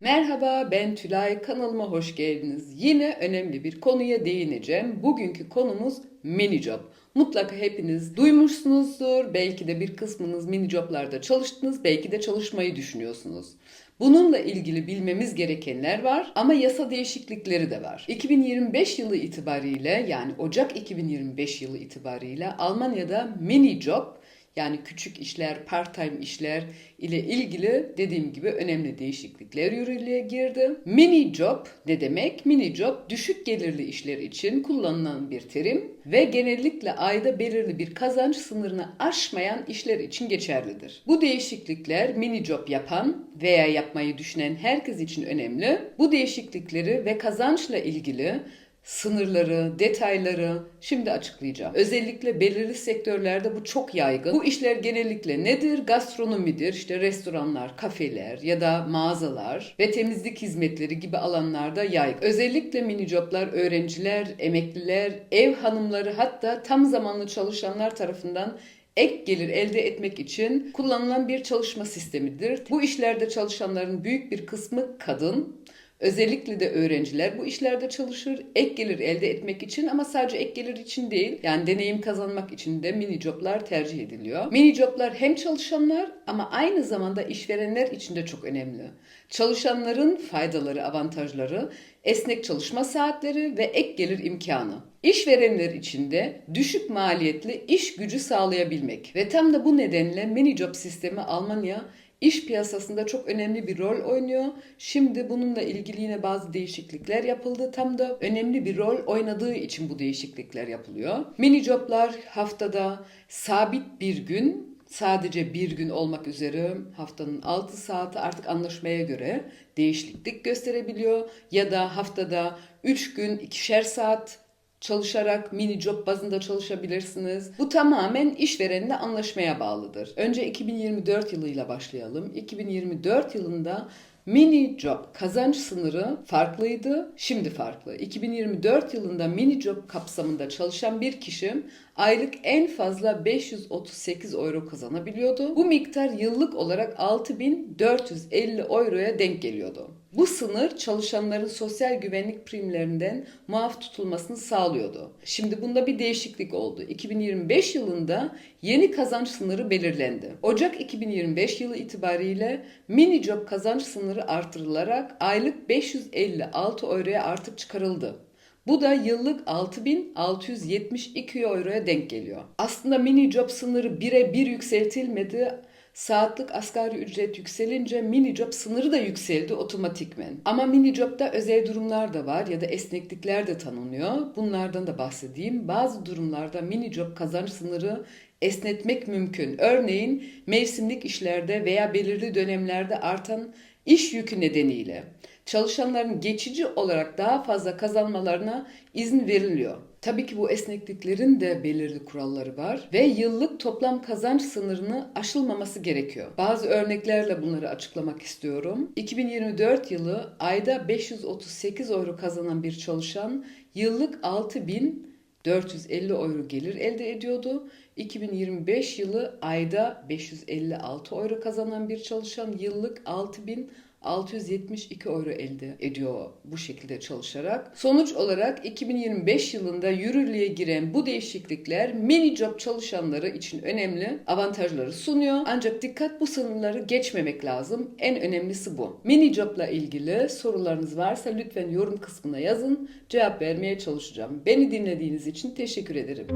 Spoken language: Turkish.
Merhaba ben Tülay kanalıma hoş geldiniz. Yine önemli bir konuya değineceğim. Bugünkü konumuz mini job. Mutlaka hepiniz duymuşsunuzdur. Belki de bir kısmınız mini joblarda çalıştınız, belki de çalışmayı düşünüyorsunuz. Bununla ilgili bilmemiz gerekenler var ama yasa değişiklikleri de var. 2025 yılı itibariyle yani Ocak 2025 yılı itibariyle Almanya'da mini job yani küçük işler, part-time işler ile ilgili dediğim gibi önemli değişiklikler yürürlüğe girdi. Mini job ne demek? Mini job düşük gelirli işler için kullanılan bir terim ve genellikle ayda belirli bir kazanç sınırını aşmayan işler için geçerlidir. Bu değişiklikler mini job yapan veya yapmayı düşünen herkes için önemli. Bu değişiklikleri ve kazançla ilgili sınırları, detayları şimdi açıklayacağım. Özellikle belirli sektörlerde bu çok yaygın. Bu işler genellikle nedir? Gastronomidir, işte restoranlar, kafeler ya da mağazalar ve temizlik hizmetleri gibi alanlarda yaygın. Özellikle mini joblar öğrenciler, emekliler, ev hanımları hatta tam zamanlı çalışanlar tarafından ek gelir elde etmek için kullanılan bir çalışma sistemidir. Bu işlerde çalışanların büyük bir kısmı kadın, Özellikle de öğrenciler bu işlerde çalışır. Ek gelir elde etmek için ama sadece ek gelir için değil. Yani deneyim kazanmak için de mini joblar tercih ediliyor. Mini joblar hem çalışanlar ama aynı zamanda işverenler için de çok önemli. Çalışanların faydaları, avantajları, esnek çalışma saatleri ve ek gelir imkanı. İşverenler için de düşük maliyetli iş gücü sağlayabilmek. Ve tam da bu nedenle mini job sistemi Almanya iş piyasasında çok önemli bir rol oynuyor. Şimdi bununla ilgili yine bazı değişiklikler yapıldı. Tam da önemli bir rol oynadığı için bu değişiklikler yapılıyor. Mini joblar haftada sabit bir gün sadece bir gün olmak üzere haftanın 6 saati artık anlaşmaya göre değişiklik gösterebiliyor. Ya da haftada 3 gün ikişer saat çalışarak mini job bazında çalışabilirsiniz. Bu tamamen işverenle anlaşmaya bağlıdır. Önce 2024 yılıyla başlayalım. 2024 yılında Mini job kazanç sınırı farklıydı, şimdi farklı. 2024 yılında mini job kapsamında çalışan bir kişi aylık en fazla 538 euro kazanabiliyordu. Bu miktar yıllık olarak 6450 euroya denk geliyordu. Bu sınır çalışanların sosyal güvenlik primlerinden muaf tutulmasını sağlıyordu. Şimdi bunda bir değişiklik oldu. 2025 yılında yeni kazanç sınırı belirlendi. Ocak 2025 yılı itibariyle mini job kazanç sınırı artırılarak aylık 556 euroya artık çıkarıldı. Bu da yıllık 6672 euroya denk geliyor. Aslında mini job sınırı bire bir yükseltilmedi Saatlik asgari ücret yükselince mini job sınırı da yükseldi otomatikmen. Ama mini jobda özel durumlar da var ya da esneklikler de tanınıyor. Bunlardan da bahsedeyim. Bazı durumlarda mini job kazanç sınırı esnetmek mümkün. Örneğin mevsimlik işlerde veya belirli dönemlerde artan iş yükü nedeniyle çalışanların geçici olarak daha fazla kazanmalarına izin veriliyor. Tabii ki bu esnekliklerin de belirli kuralları var ve yıllık toplam kazanç sınırını aşılmaması gerekiyor. Bazı örneklerle bunları açıklamak istiyorum. 2024 yılı ayda 538 euro kazanan bir çalışan yıllık 6450 euro gelir elde ediyordu. 2025 yılı ayda 556 euro kazanan bir çalışan yıllık 6000 672 euro elde ediyor bu şekilde çalışarak. Sonuç olarak 2025 yılında yürürlüğe giren bu değişiklikler mini job çalışanları için önemli avantajları sunuyor. Ancak dikkat bu sınırları geçmemek lazım. En önemlisi bu. Mini jobla ilgili sorularınız varsa lütfen yorum kısmına yazın. Cevap vermeye çalışacağım. Beni dinlediğiniz için teşekkür ederim.